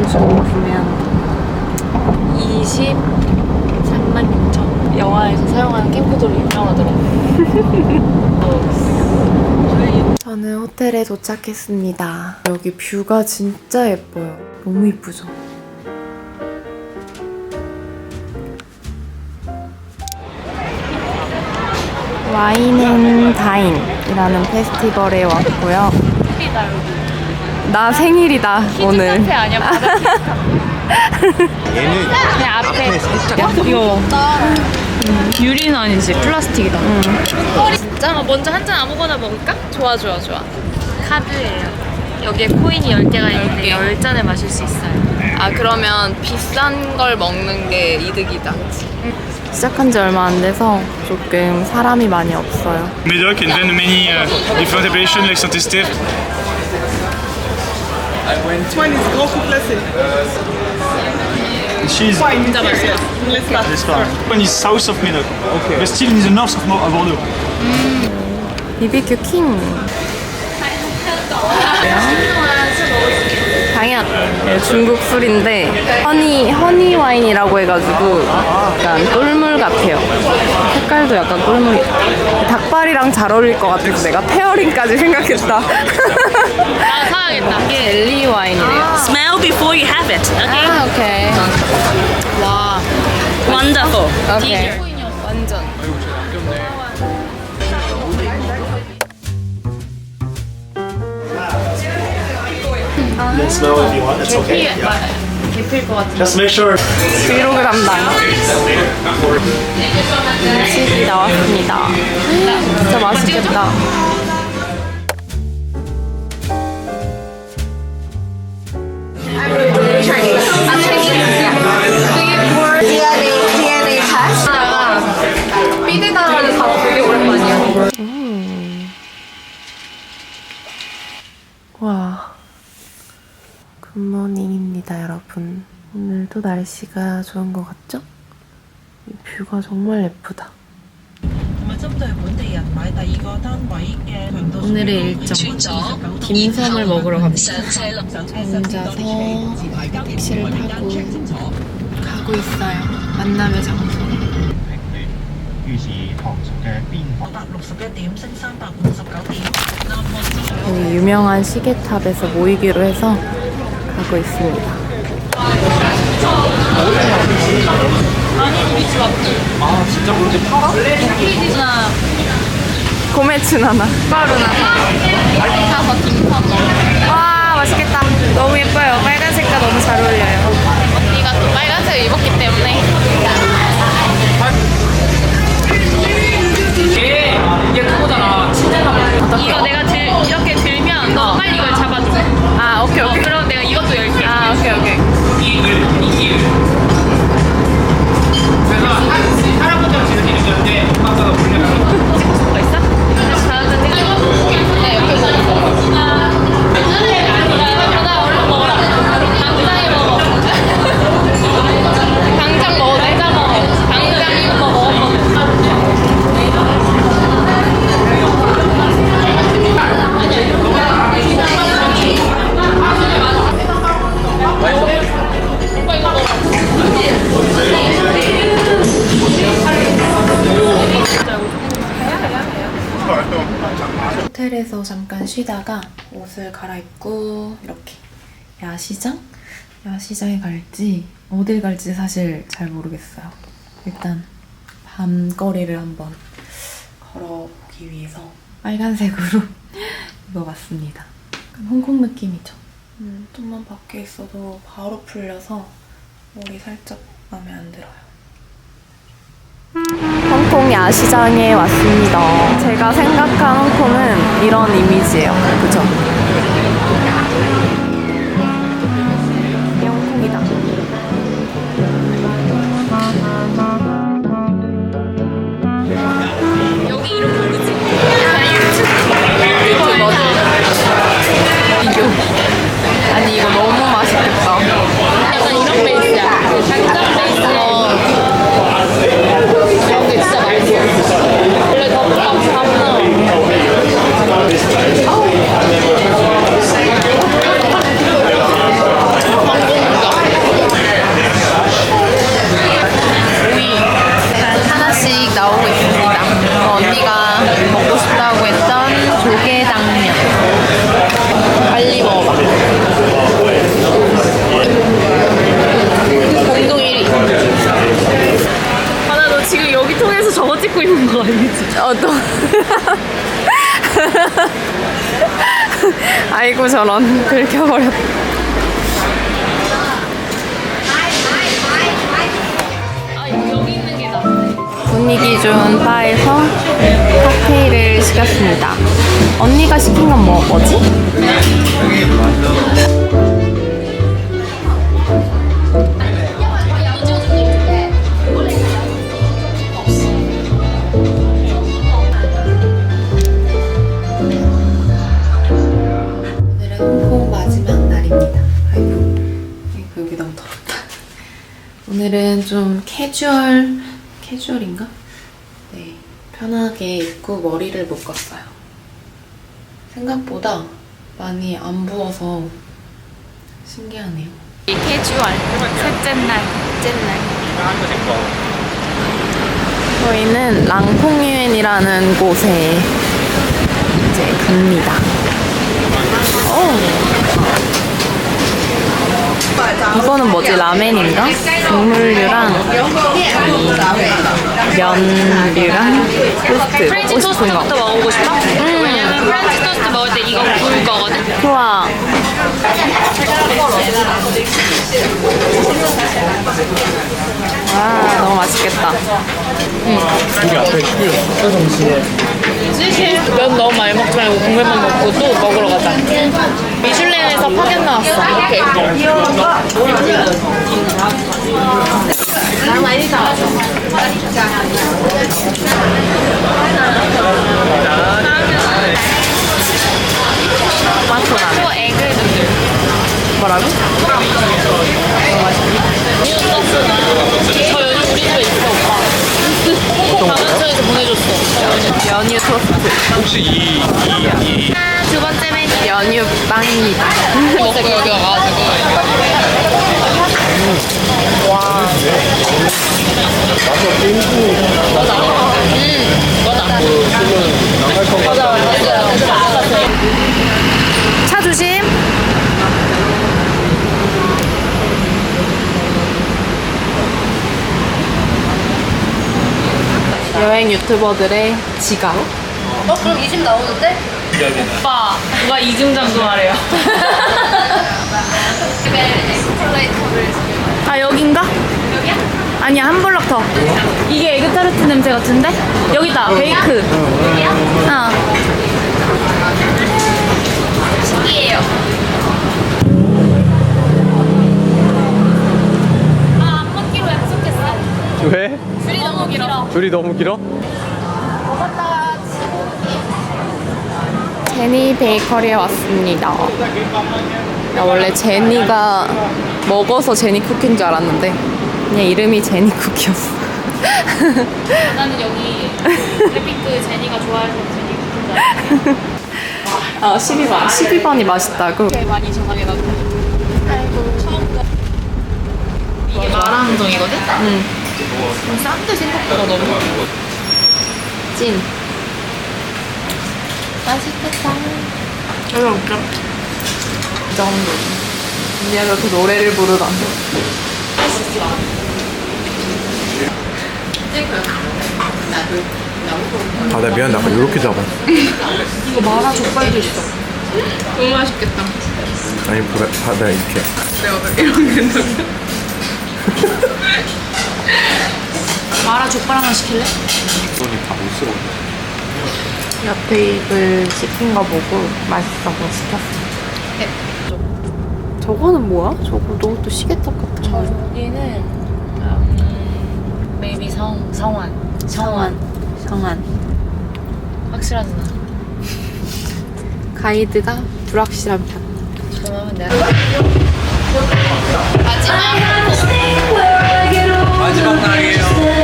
20만 원 주고 보면 23만 6천. 영화에서 사용하는 캠코더로 유명하더라고요. 저는 호텔에 도착했습니다. 여기 뷰가 진짜 예뻐요. 너무 예쁘죠? 와인 앤 다인이라는 페스티벌에 왔고요. 나 생일이다 오늘. 카페 아니야? 바다 얘는 그냥 앞에 살짝 이거 유리는 아니지 플라스틱이다. 진짜 먼저 한 잔 아무거나 먹을까? 좋아 좋아 좋아. 카드예요. 여기에 코인이 10개가 있는데 10잔을 마실 수 있어요. 아 그러면 비싼 걸 먹는 게 이득이다. 시작한 지 얼마 안 돼서 조금 사람이 많이 없어요. Médoc and then many uh, different appellations like I went to... This one is Goku Blessing. She's fine. Let's start. Is south of Medoc, okay. but still in the north of Bordeaux. Mm. BBQ King. 당연 네, 중국 술인데 허니 허니 와인이라고 해가지고 약간 꿀물 같아요. 색깔도 약간 꿀물. 닭발이랑 잘 어울릴 것 같아서 내가 페어링까지 생각했다. 아 사야겠다. 이게 엘리 와인이래요. Smell before you have it. Okay. 아 오케이. 와 Wonderful. 오케이. 완전. Smell if you want. It's okay. 개필 것 같아. Just make sure. 브이로그 담당. 음식이 나왔습니다. 진짜 맛있겠다. 오늘도 날씨가 좋은 것 같죠? 뷰가 정말 예쁘다. 오늘의 일정 김섬을 먹으러 갑니다. 혼자서 택시를 타고 가고 있어요. 만남의 장소. 거의 유명한 시계탑에서 모이기로 해서 가고 있습니다. 고메츠나나. 빠루나 사서 김섬 와 맛있겠다. 너무 예뻐요. 빨간색과 너무 잘 어울려요. 언니가 또 빨간색을 입었기 때문에. 얘 그거잖아. 이거 내가 들, 이렇게 들면 너 빨리 이걸 잡아줘. 아 오케이 오케이 그럼 내가 이것도 열게. 아 오케이 오케이 호텔에서 잠깐 쉬다가 옷을 갈아입고 이렇게 야시장? 야시장에 갈지 어딜 갈지 사실 잘 모르겠어요. 일단 밤거리를 한번 걸어보기 위해서 빨간색으로 입어봤습니다. 홍콩 느낌이죠. 음, 좀만 밖에 있어도 바로 풀려서 머리 살짝 마음에 안 들어요. 홍콩 야시장에 왔습니다. 제가 생각한 홍콩은 이런 이미지예요. 그죠? 저런 긁혀버렸다. 분위기 좋은 바에서 칵테일을 시켰습니다. 언니가 시킨 건 뭐, 뭐지? 좀 캐주얼, 캐주얼인가? 네, 편하게 입고 머리를 묶었어요. 생각보다 많이 안 부어서 신기하네요. 이 캐주얼 셋째 날, 셋째 날. 저희는 랑퐁유엔이라는 곳에 이제 갑니다. 오. 이거는 뭐지? 라멘인가? 국물류랑 이 면류랑 토스트 프렌치 먹고. 토스트부터 먹어보고 싶어? 왜냐면 프렌치 토스트 먹을 때 이거 구울 거거든. 좋아. 와, 너무 맛있겠다. 면 너무 많이 먹지 말고 국물만 먹고 또 먹으러 가자. 미슐랭에서 파견 나왔어. 오케이. 토마토 라멘. 또 에그 누들. 뭐라고? 저 요즘 우리 집에 있어 오빠. 다문처에서 보내줬어. 연유 토스트. 아, 두 번째 메뉴. 연유 빵입니다. 먹고 여기 와가지고. 차 조심. 여행 유튜버들의 지갑. 오빠, 누가 이중장도 하래요. 아 여긴가? 여기야? 아니야 한 블럭 더. 이게 에그타르트 냄새 같은데? 여기다 베이크. 여기야? 어. 신기해요. 아, 안 먹기로 약속했어. 왜? 줄이 너무 길어. 둘이 너무 길어? 제니 베이커리에 왔습니다. 나 원래 제니가 먹어서 제니 쿠키인 줄 알았는데 그냥 이름이 제니 쿠키였어. 나는 여기 그래픽그 제니가 좋아해서 제니 쿠키인 줄아 12번. 12번이 맛있다고. 많이 저장해가지고. 아이고, 처음 거. 이게 마라운동이거든? 응. 좀 싼데 생각보다 너무. 찐. 맛있겠다. 이거 웃겨. 이 정도. 언니가 그렇게 노래를 부르다니. 아, 나 미안. 나 아까 이렇게 잡아. 이거 마라 족발도 있어. 너무 맛있겠다. 아니, 그래. 아, 나 이렇게. 마라 족발 하나 시킬래? 손이 다 못 쓰고. 옆에 입을 시킨 거 보고 맛있다고 시켰어. 저거는 뭐야? 저거 너도 시계탑 같은 거. 여기는 음, maybe 성 성환 성안. 성안. 확실하진 않아. 가이드가 불확실한 편. 그러면 내가 마지막 마지막 날이에요.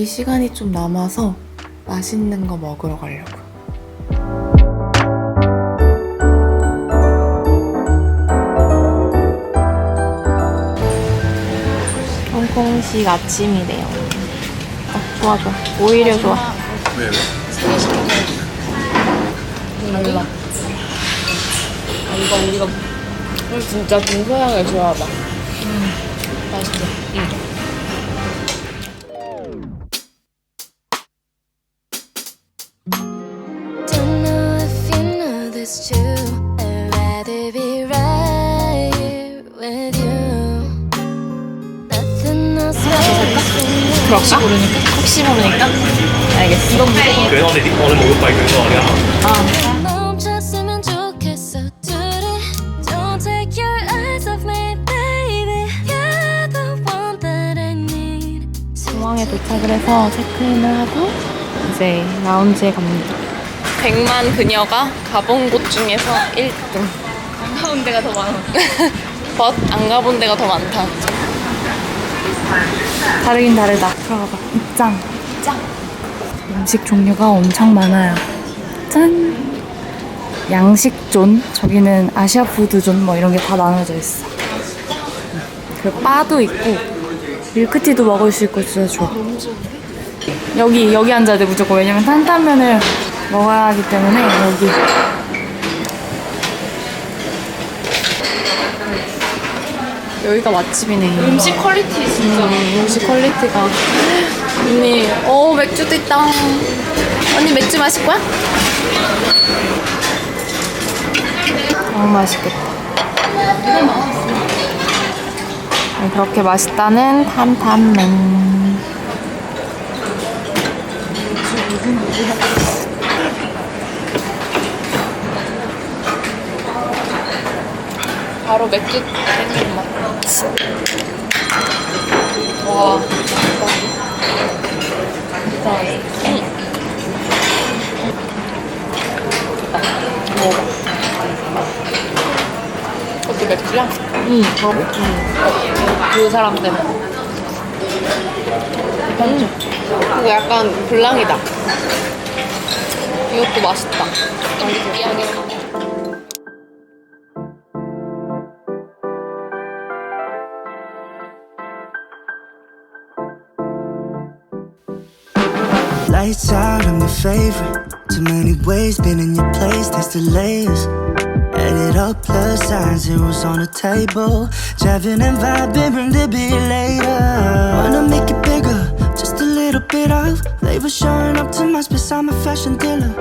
비행기 시간이 좀 남아서 맛있는 거 먹으러 가려고. 홍콩식 아침이래요. 어, 좋아, 좋아. 오히려 좋아. 왜, 왜? 몰라. 아, 이거 우리가 진짜 중소향을 좋아하다. 맛있지. It's true. I'd rather be right here with you. Nothing else matters. 혹시 모르니까? 혹시 모르니까? 알겠어. 이건 멈췄으면 좋겠어. 둘이 Don't take your eyes off me, baby. You're the one that I need. 공항에 도착을 해서 체크인을 하고 이제 라운지에 갑니다. 100만 그녀가 가본 곳 중에서 1등. 안 가본 데가 더 많아. 벗 안 가본 데가 더 많다. 다르긴 다르다. 들어가봐. 입장. 입장. 음식 종류가 엄청 많아요. 짠. 양식존, 저기는 아시아 푸드존 뭐 이런 게 다 나눠져 있어. 그 바도 있고 밀크티도 먹을 수 있고 진짜 좋아. 여기 여기 앉아야 돼 무조건 왜냐면 탄탄면을 먹어야 하기 때문에 여기. 여기가 맛집이네. 음식 퀄리티 진짜. 음, 음식 퀄리티가. 언니, 어 맥주도 있다. 언니 맥주 마실 거야? 너무 맛있겠다. 그렇게 맛있다는 탄탄면. 바로 맥주 땡기는 맛. 와. 그것도 맥주야? 응. 그 사람 때문에. 음. 이거 약간 블랑이다. 이것도 맛있다. 느 Lights out, I'm your favorite. Too many ways, been in your place, taste the layers. Add it up, plus sign, zeros on the table. Driving and vibing, bring the beer later. Wanna make it bigger, just a little bit of flavor showing up to my space. I'm a fashion dealer.